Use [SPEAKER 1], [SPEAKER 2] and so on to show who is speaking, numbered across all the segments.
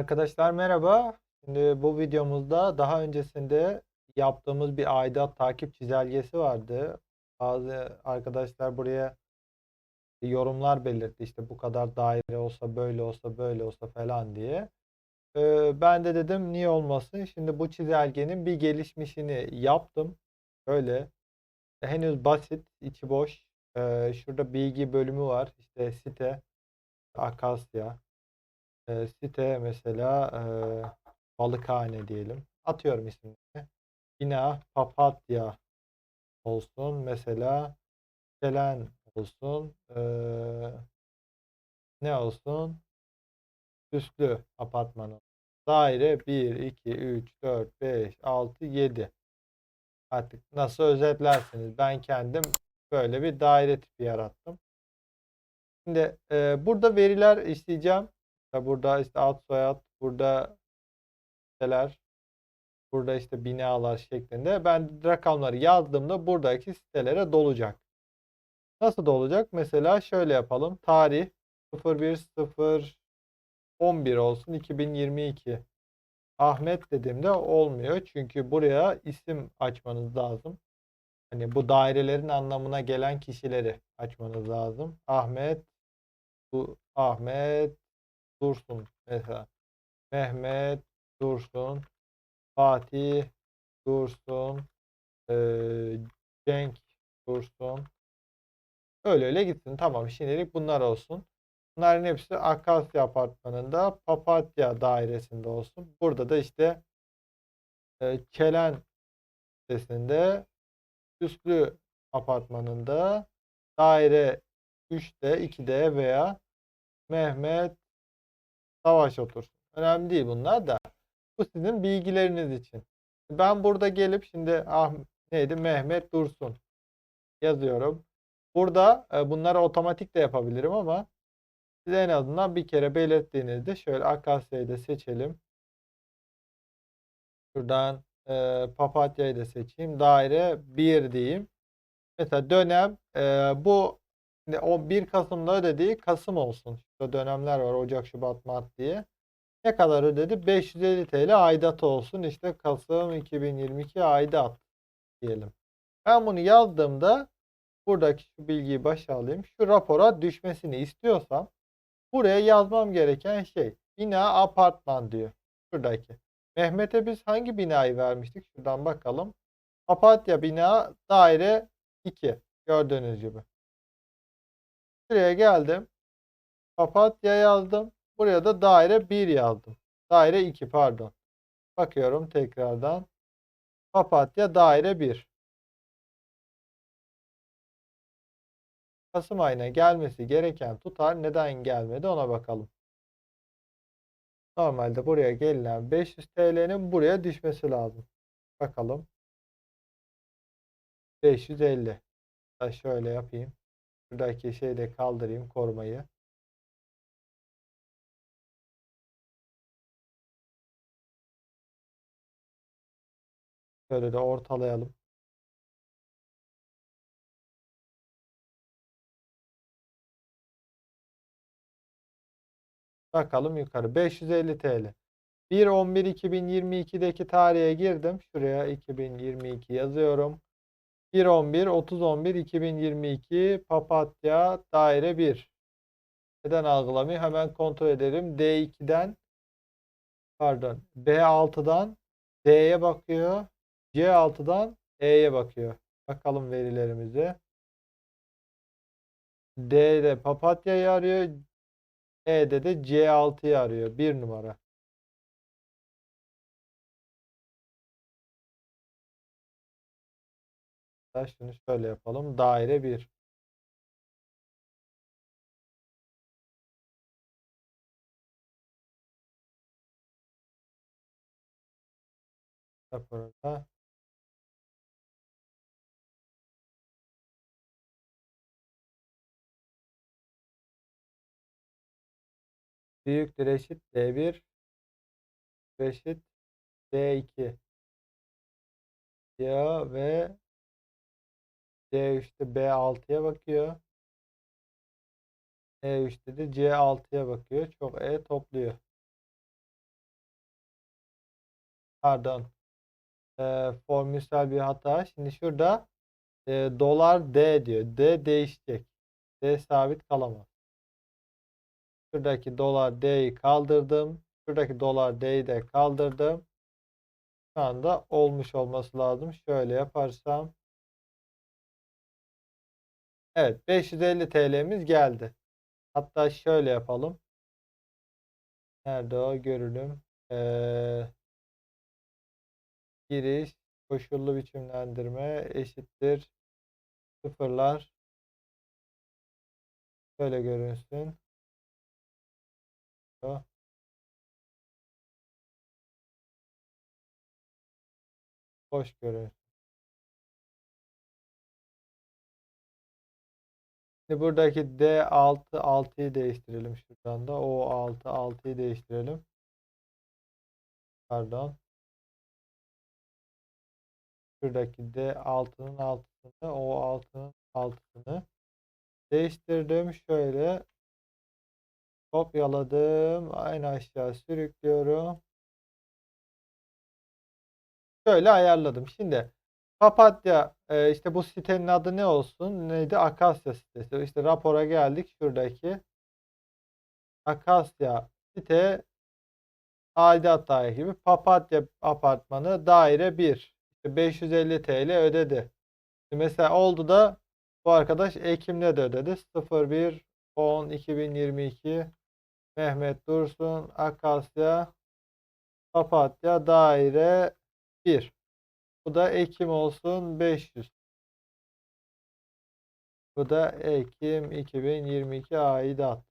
[SPEAKER 1] Arkadaşlar merhaba. Şimdi bu videomuzda daha öncesinde yaptığımız bir aidat takip çizelgesi vardı. Bazı arkadaşlar buraya yorumlar belirtti. İşte bu kadar daire olsa böyle olsa böyle olsa falan diye. Ee, ben de dedim niye olmasın? Şimdi bu çizelgenin bir gelişmişini yaptım. Böyle henüz basit, içi boş. Ee, şurada bilgi bölümü var. İşte site, Akasya. Ee, site mesela eee Balıkhane diyelim. Atıyorum ismini. Bina Papatya olsun. Mesela Selen olsun. Eee, ne olsun? Süslü apartmanı. Daire 1, 2, 3, 4, 5, 6, 7. Artık nasıl özetlersiniz? Ben kendim böyle bir daire tipi yarattım. Şimdi eee, burada veriler isteyeceğim. Burada işte ad soyad, burada siteler, burada işte binalar şeklinde. Ben rakamları yazdığımda buradaki sitelere dolacak. Nasıl dolacak? Mesela şöyle yapalım. Tarih 01.011 olsun 2022. Ahmet dediğimde olmuyor. Çünkü buraya isim açmanız lazım. Hani bu dairelerin anlamına gelen kişileri açmanız lazım. Ahmet bu Ahmet Dursun mesela. Mehmet Dursun. Fatih Dursun. eee, Cenk Dursun. Öyle öyle gitsin. Tamam şimdilik bunlar olsun. Bunların hepsi Akasya Apartmanı'nda Papatya dairesinde olsun. Burada da işte e, Çelen sitesinde Süslü Apartmanı'nda daire 3'de 2'de veya Mehmet Savaş otursun. Önemli değil bunlar da. Bu sizin bilgileriniz için. Ben burada gelip şimdi ah neydi Mehmet Dursun yazıyorum. Burada e, bunları otomatik de yapabilirim ama size en azından bir kere belirttiğinizde şöyle Akasya'yı da seçelim. Şuradan e, Papatya'yı da seçeyim. Daire 1 diyeyim. Mesela dönem e, bu şimdi o 1 Kasım'da ödediği Kasım olsun. Şurada dönemler var Ocak, Şubat, Mart diye. Ne kadar ödedi? 550 TL aidat olsun. İşte Kasım 2022 aidat diyelim. Ben bunu yazdığımda buradaki şu bilgiyi başa alayım. Şu rapora düşmesini istiyorsam buraya yazmam gereken şey bina apartman diyor. Şuradaki. Mehmet'e biz hangi binayı vermiştik? Şuradan bakalım. Papatya bina daire 2. Gördüğünüz gibi. Şuraya geldim. Papatya yazdım. Buraya da daire 1 yazdım. Daire 2 pardon. Bakıyorum tekrardan. Papatya daire 1. Kasım ayına gelmesi gereken tutar neden gelmedi ona bakalım. Normalde buraya gelinen 500 TL'nin buraya düşmesi lazım. Bakalım. 550. Da şöyle yapayım. Buradaki şeyi de kaldırayım korumayı. Şöyle de ortalayalım. Bakalım yukarı. 550 TL. 1.11.2022'deki tarihe girdim. Şuraya 2022 yazıyorum. 1.11 30.11 2022 Papatya daire 1. Neden algılamıyor? Hemen kontrol edelim. D2'den pardon B6'dan D'ye bakıyor. C6'dan E'ye bakıyor. Bakalım verilerimize. D'de Papatya'yı arıyor. E'de de C6'yı arıyor. Bir numara. Şunu şöyle yapalım. Daire 1. Raporda. Büyüktür eşit D1 eşit D2 ya ve D3'te B6'ya bakıyor. E3'te de C6'ya bakıyor. Çok E topluyor. Pardon. Ee, formülsel bir hata. Şimdi şurada e, dolar D diyor. D değişecek. D sabit kalamaz. Şuradaki dolar D'yi kaldırdım. Şuradaki dolar D'yi de kaldırdım. Şu anda olmuş olması lazım. Şöyle yaparsam. Evet 550 TL'miz geldi. Hatta şöyle yapalım. Nerede o görünüm? Ee, giriş koşullu biçimlendirme eşittir sıfırlar. Şöyle görünsün. O. Boş Şimdi buradaki D6 6'yı değiştirelim şuradan da. O6 6'yı değiştirelim. Pardon. Şuradaki D6'nın altısını O6'nın altısını değiştirdim. Şöyle kopyaladım. En aşağı sürüklüyorum. Şöyle ayarladım. Şimdi Papatya e, işte bu sitenin adı ne olsun? Neydi? Akasya sitesi. İşte rapora geldik. Şuradaki Akasya site aidat gibi Papatya apartmanı daire 1. İşte 550 TL ödedi. Mesela oldu da bu arkadaş Ekim'de de ödedi. 01 10 2022 Mehmet Dursun Akasya Papatya daire 1. Bu da Ekim olsun 500. Bu da Ekim 2022 aidat.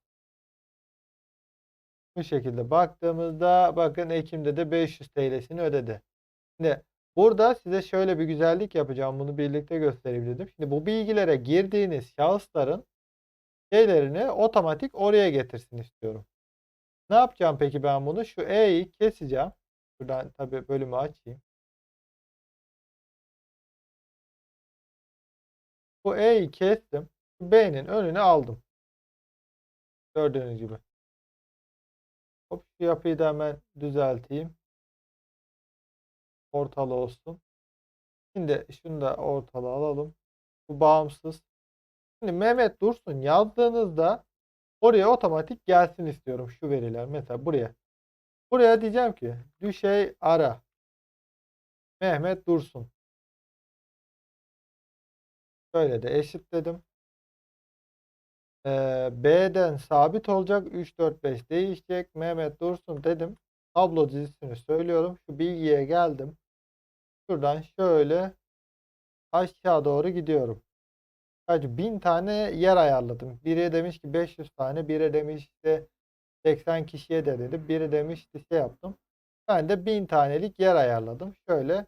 [SPEAKER 1] Bu şekilde baktığımızda bakın Ekim'de de 500 TL'sini ödedi. Şimdi burada size şöyle bir güzellik yapacağım. Bunu birlikte göstereyim dedim. Şimdi bu bilgilere girdiğiniz şahısların şeylerini otomatik oraya getirsin istiyorum. Ne yapacağım peki ben bunu? Şu E'yi keseceğim. Buradan tabii bölümü açayım. Bu E'yi kestim. B'nin önüne aldım. Gördüğünüz gibi. Hop şu yapıyı da hemen düzelteyim. Ortalı olsun. Şimdi şunu da ortalı alalım. Bu bağımsız. Şimdi Mehmet Dursun yazdığınızda oraya otomatik gelsin istiyorum şu veriler. Mesela buraya. Buraya diyeceğim ki düşey ara. Mehmet Dursun. Şöyle de eşitledim. Ee, B'den sabit olacak. 3, 4, 5 değişecek. Mehmet Dursun dedim. Tablo dizisini söylüyorum. Şu bilgiye geldim. Şuradan şöyle aşağı doğru gidiyorum. Kaç bin tane yer ayarladım. Biri demiş ki 500 tane. Biri demiş işte 80 kişiye de dedi. Biri demiş işte şey yaptım. Ben de 1000 tanelik yer ayarladım. Şöyle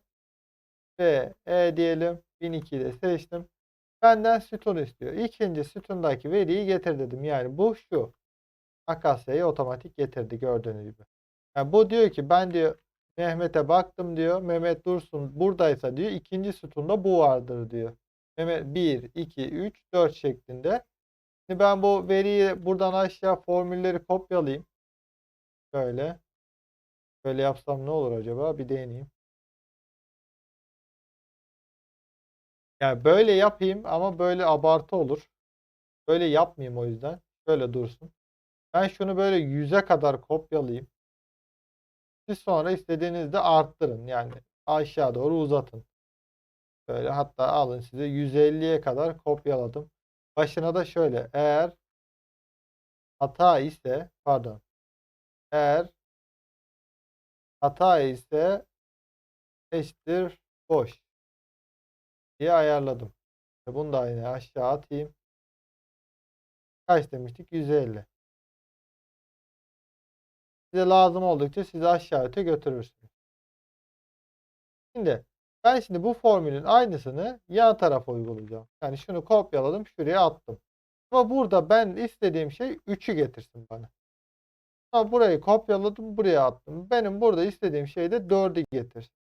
[SPEAKER 1] B, E diyelim. 1002'yi de seçtim. Benden sütun istiyor. İkinci sütundaki veriyi getir dedim. Yani bu şu. Akasya'yı otomatik getirdi gördüğünüz gibi. Yani bu diyor ki ben diyor Mehmet'e baktım diyor. Mehmet Dursun buradaysa diyor ikinci sütunda bu vardır diyor. Mehmet 1, 2, 3, 4 şeklinde. Şimdi ben bu veriyi buradan aşağı formülleri kopyalayayım. Böyle. Böyle yapsam ne olur acaba? Bir deneyeyim. Yani böyle yapayım ama böyle abartı olur. Böyle yapmayayım o yüzden. Böyle dursun. Ben şunu böyle 100'e kadar kopyalayayım. Siz sonra istediğinizde arttırın. Yani aşağı doğru uzatın. Böyle hatta alın size 150'ye kadar kopyaladım. Başına da şöyle eğer hata ise pardon eğer hata ise eşittir boş diye ayarladım. Bunu da yine aşağı atayım. Kaç demiştik? 150. Size lazım oldukça sizi aşağı öte götürürsünüz. Şimdi ben şimdi bu formülün aynısını yan tarafa uygulayacağım. Yani şunu kopyaladım, şuraya attım. Ama burada ben istediğim şey 3'ü getirsin bana. Ama burayı kopyaladım, buraya attım. Benim burada istediğim şey de 4'ü getirsin.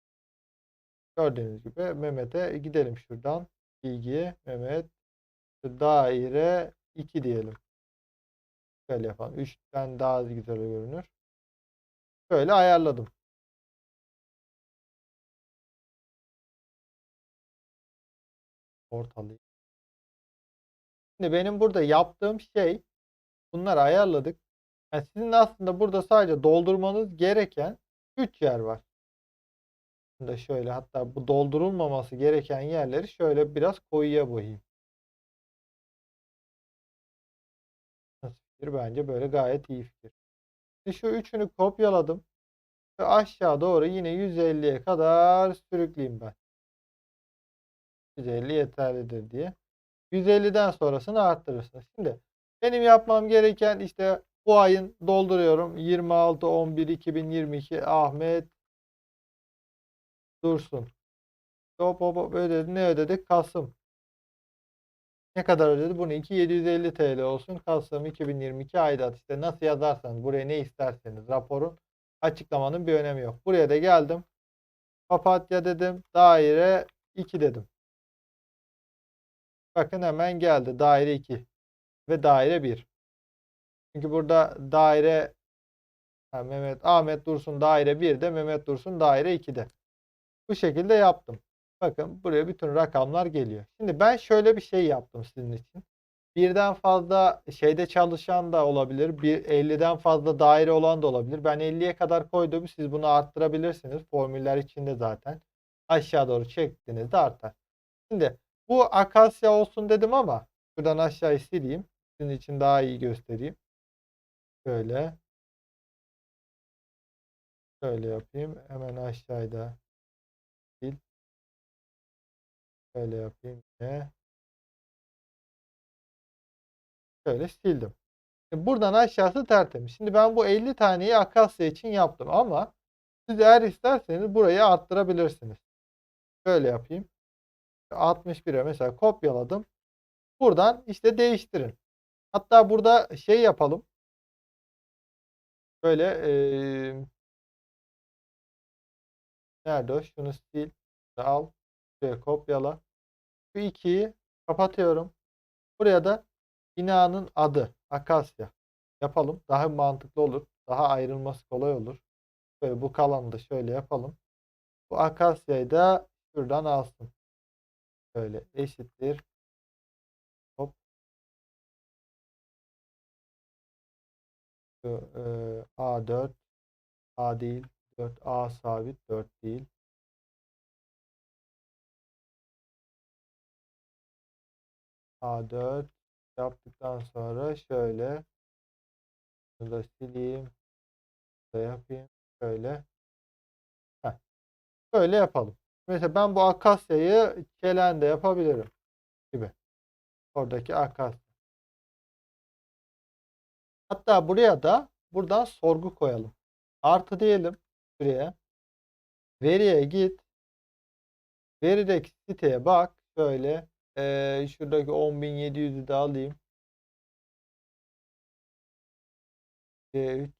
[SPEAKER 1] Gördüğünüz gibi Mehmet'e gidelim şuradan. Bilgiye Mehmet daire 2 diyelim. Şöyle yapalım. 3'ten daha güzel görünür. Şöyle ayarladım. Ortalığı. Şimdi benim burada yaptığım şey bunları ayarladık. Yani sizin aslında burada sadece doldurmanız gereken 3 yer var. Da şöyle hatta bu doldurulmaması gereken yerleri şöyle biraz koyuya boyayayım. Nasıl fikir? Bence böyle gayet iyi fikir. Şimdi şu üçünü kopyaladım. Ve aşağı doğru yine 150'ye kadar sürükleyeyim ben. 150 yeterlidir diye. 150'den sonrasını arttırırsınız. Şimdi benim yapmam gereken işte bu ayın dolduruyorum. 26 11 2022 Ahmet Dursun. Hop hop ödedi. Ne ödedik? Kasım. Ne kadar ödedi? Bunu 2 750 TL olsun. Kasım 2022 aidat. İşte nasıl yazarsanız buraya ne isterseniz raporun açıklamanın bir önemi yok. Buraya da geldim. Papatya dedim. Daire 2 dedim. Bakın hemen geldi. Daire 2 ve daire 1. Çünkü burada daire ha, Mehmet Ahmet Dursun daire 1'de Mehmet Dursun daire 2'de. Bu şekilde yaptım. Bakın buraya bütün rakamlar geliyor. Şimdi ben şöyle bir şey yaptım sizin için. Birden fazla şeyde çalışan da olabilir. Bir 50'den fazla daire olan da olabilir. Ben 50'ye kadar koydum. Siz bunu arttırabilirsiniz. Formüller içinde zaten. Aşağı doğru çektiğinizde artar. Şimdi bu akasya olsun dedim ama şuradan aşağıya sileyim. Sizin için daha iyi göstereyim. Şöyle. Şöyle yapayım. Hemen aşağıda Şöyle yapayım yine. Şöyle sildim. Buradan aşağısı tertemiz. Şimdi ben bu 50 taneyi akasya için yaptım ama siz eğer isterseniz burayı arttırabilirsiniz. Şöyle yapayım. 61'e mesela kopyaladım. Buradan işte değiştirin. Hatta burada şey yapalım. Böyle ee, nerede o? Şunu sil. Al. Şuraya kopyala. Şu 2'yi kapatıyorum. Buraya da binanın adı Akasya yapalım. Daha mantıklı olur. Daha ayrılması kolay olur. Böyle bu kalanı da şöyle yapalım. Bu Akasya'yı da şuradan alsın. Böyle eşittir. Hop. Şu, e, A4 A değil. 4 A sabit 4 değil. A4 yaptıktan sonra şöyle bunu da sileyim. Da yapayım. Şöyle. Heh. Böyle yapalım. Mesela ben bu akasyayı çelende yapabilirim. Gibi. Oradaki akasya. Hatta buraya da buradan sorgu koyalım. Artı diyelim buraya. Veriye git. Verideki siteye bak. Şöyle. Ee, şuradaki 10.700'ü de alayım. C3,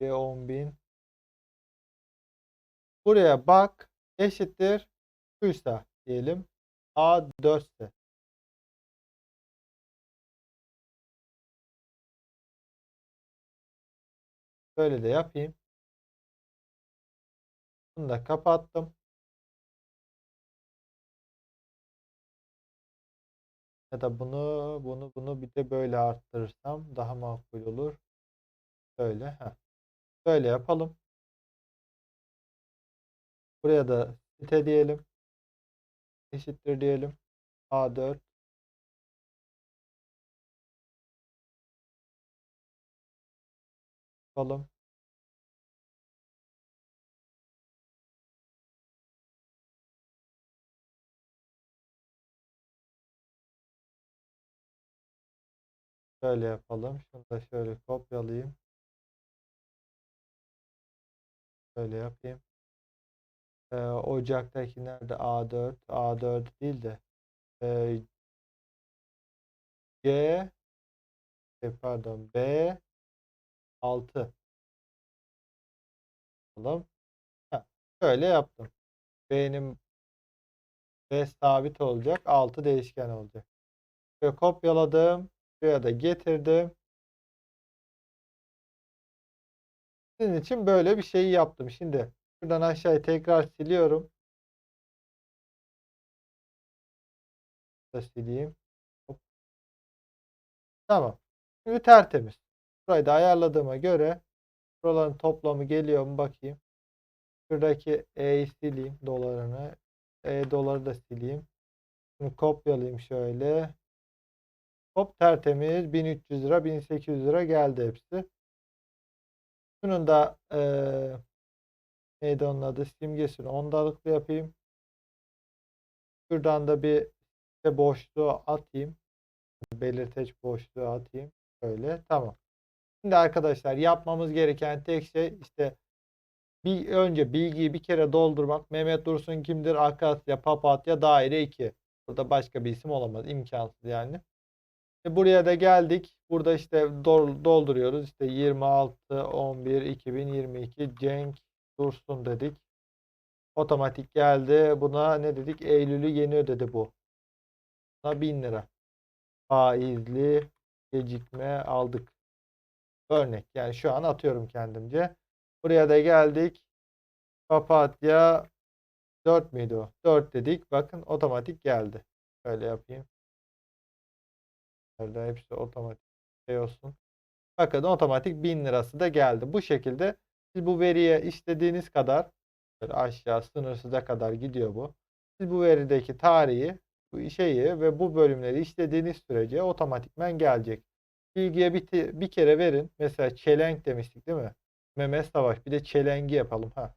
[SPEAKER 1] C10.000. Buraya bak. Eşittir. Şuysa diyelim. A4 ise. Böyle de yapayım. Bunu da kapattım. Ya da bunu bunu bunu bir de böyle arttırırsam daha makul olur. Böyle. Heh. Böyle yapalım. Buraya da site diyelim. Eşittir diyelim. A4 yapalım. Şöyle yapalım. Şunu da şöyle kopyalayayım. Şöyle yapayım. Ee, Ocak'taki nerede? A4. A4 değil de e, C e, pardon B 6 yapalım. Heh, şöyle yaptım. B'nin B sabit olacak. 6 değişken olacak. Şöyle kopyaladım. Buraya da getirdim. Sizin için böyle bir şeyi yaptım. Şimdi şuradan aşağıya tekrar siliyorum. da sileyim. Hop. Tamam. Şimdi tertemiz. Burayı da ayarladığıma göre buraların toplamı geliyor mu bakayım. Şuradaki E'yi sileyim dolarını. E doları da sileyim. Bunu kopyalayayım şöyle. Hop tertemiz 1300 lira 1800 lira geldi hepsi. Şunun da eee neydi onun adı simgesini ondalıklı yapayım. Şuradan da bir işte boşluğu atayım. Belirteç boşluğu atayım. Böyle tamam. Şimdi arkadaşlar yapmamız gereken tek şey işte bir önce bilgiyi bir kere doldurmak. Mehmet Dursun kimdir? Akasya, Papatya, Daire 2. Burada başka bir isim olamaz. imkansız yani. E, Buraya da geldik. Burada işte dol- dolduruyoruz. İşte 26 11 2022 Cenk Dursun dedik. Otomatik geldi. Buna ne dedik? Eylül'ü yeni ödedi bu. Buna 1000 lira. Faizli gecikme aldık. Örnek. Yani şu an atıyorum kendimce. Buraya da geldik. Papatya 4 müydü o? 4 dedik. Bakın otomatik geldi. Şöyle yapayım. Nerede hepsi otomatik şey olsun. Bakın otomatik 1000 lirası da geldi. Bu şekilde siz bu veriye istediğiniz kadar böyle aşağı sınırsıza kadar gidiyor bu. Siz bu verideki tarihi, bu şeyi ve bu bölümleri istediğiniz sürece otomatikmen gelecek. Bilgiye bir, bir kere verin. Mesela çelenk demiştik değil mi? Mehmet Savaş. Bir de çelengi yapalım. Ha.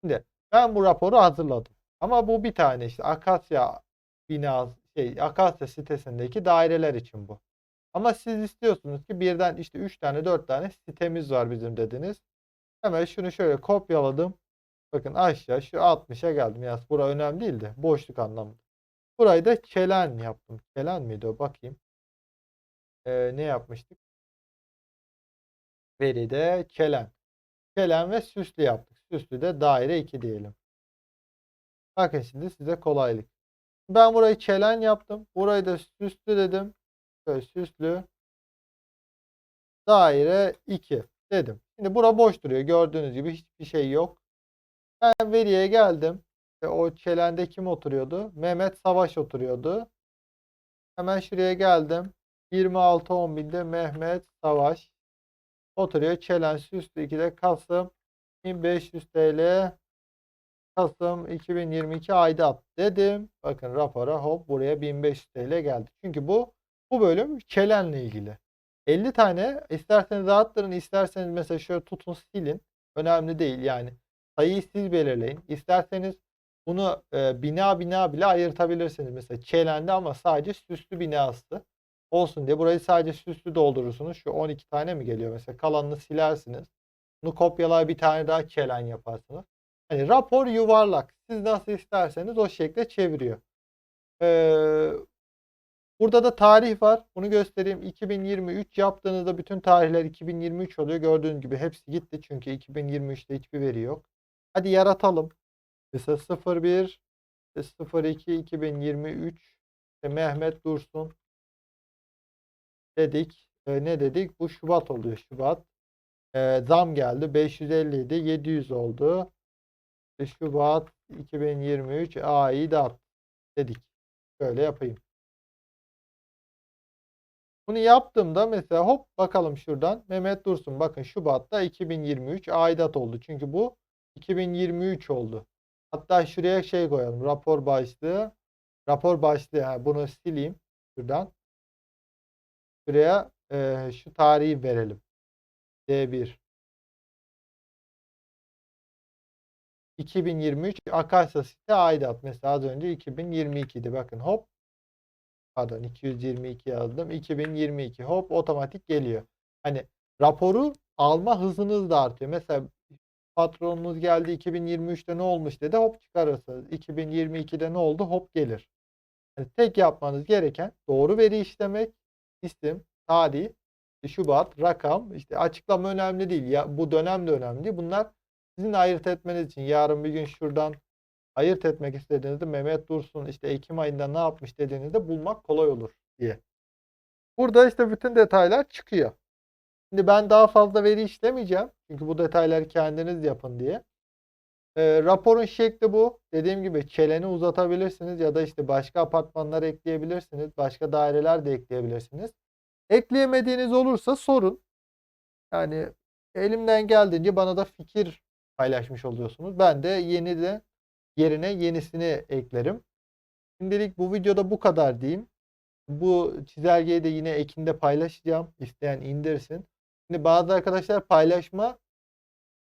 [SPEAKER 1] Şimdi ben bu raporu hazırladım. Ama bu bir tane işte Akasya binası şey Akasya sitesindeki daireler için bu. Ama siz istiyorsunuz ki birden işte 3 tane 4 tane sitemiz var bizim dediniz. Hemen şunu şöyle kopyaladım. Bakın aşağı şu 60'a geldim. Ya bura önemli değil de boşluk anlamında. Burayı da çelen yaptım. Çelen miydi o? Bakayım. Ee, ne yapmıştık? Veride çelen. Çelen ve süslü yaptık. Süslü de daire 2 diyelim. Bakın şimdi size kolaylık. Ben burayı çelen yaptım. Burayı da süslü dedim. Şöyle süslü. Daire 2 dedim. Şimdi bura boş duruyor. Gördüğünüz gibi hiçbir şey yok. Ben veriye geldim. E, o çelende kim oturuyordu? Mehmet Savaş oturuyordu. Hemen şuraya geldim. 26.11'de Mehmet Savaş oturuyor. Çelen süslü 2'de Kasım 1500 TL Kasım 2022 aidat dedim. Bakın rapora hop buraya 1500 TL geldi. Çünkü bu bu bölüm Çelen'le ilgili. 50 tane isterseniz rahattırın isterseniz mesela şöyle tutun silin. Önemli değil yani. Sayıyı siz belirleyin. İsterseniz bunu e, bina bina bile ayırtabilirsiniz. Mesela Çelen'de ama sadece süslü binası olsun diye burayı sadece süslü doldurursunuz. Şu 12 tane mi geliyor mesela kalanını silersiniz. Bunu kopyalar bir tane daha Çelen yaparsınız. Hani rapor yuvarlak. Siz nasıl isterseniz o şekle çeviriyor. Ee, burada da tarih var. Bunu göstereyim. 2023 yaptığınızda bütün tarihler 2023 oluyor. Gördüğünüz gibi hepsi gitti. Çünkü 2023'te hiçbir veri yok. Hadi yaratalım. Mesela 01 02 2023 işte Mehmet Dursun dedik. Ee, ne dedik? Bu Şubat oluyor. Şubat. Ee, zam geldi. 550 idi. 700 oldu. Şubat 2023 aidat dedik. Şöyle yapayım. Bunu yaptığımda mesela hop bakalım şuradan Mehmet Dursun bakın Şubat'ta 2023 aidat oldu. Çünkü bu 2023 oldu. Hatta şuraya şey koyalım. Rapor başlığı. Rapor başlığı. Ha, bunu sileyim şuradan. Şuraya e, şu tarihi verelim. D1 2023 Akasya site aidat. Mesela az önce 2022'di. Bakın hop. Pardon 222 yazdım. 2022 hop otomatik geliyor. Hani raporu alma hızınız da artıyor. Mesela patronunuz geldi 2023'te ne olmuş dedi hop çıkarırsınız. 2022'de ne oldu hop gelir. Yani tek yapmanız gereken doğru veri işlemek, isim, tarih, Şubat, rakam, işte açıklama önemli değil. Ya bu dönem de önemli. Bunlar sizin ayırt etmeniz için yarın bir gün şuradan ayırt etmek istediğinizde Mehmet Dursun işte Ekim ayında ne yapmış dediğinizde bulmak kolay olur diye. Burada işte bütün detaylar çıkıyor. Şimdi ben daha fazla veri işlemeyeceğim. Çünkü bu detayları kendiniz yapın diye. Eee, raporun şekli bu. Dediğim gibi çeleni uzatabilirsiniz ya da işte başka apartmanlar ekleyebilirsiniz. Başka daireler de ekleyebilirsiniz. Ekleyemediğiniz olursa sorun. Yani elimden geldiğince bana da fikir paylaşmış oluyorsunuz. Ben de yeni de yerine yenisini eklerim. Şimdilik bu videoda bu kadar diyeyim. Bu çizelgeyi de yine ekinde paylaşacağım. İsteyen indirsin. Şimdi bazı arkadaşlar paylaşma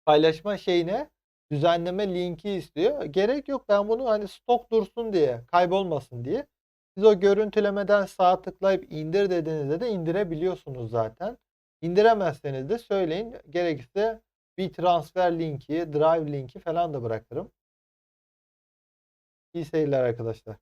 [SPEAKER 1] paylaşma şeyine düzenleme linki istiyor. Gerek yok. Ben bunu hani stok dursun diye, kaybolmasın diye. Siz o görüntülemeden sağ tıklayıp indir dediğinizde de indirebiliyorsunuz zaten. İndiremezseniz de söyleyin. Gerekirse bir transfer linki, drive linki falan da bırakırım. İyi seyirler arkadaşlar.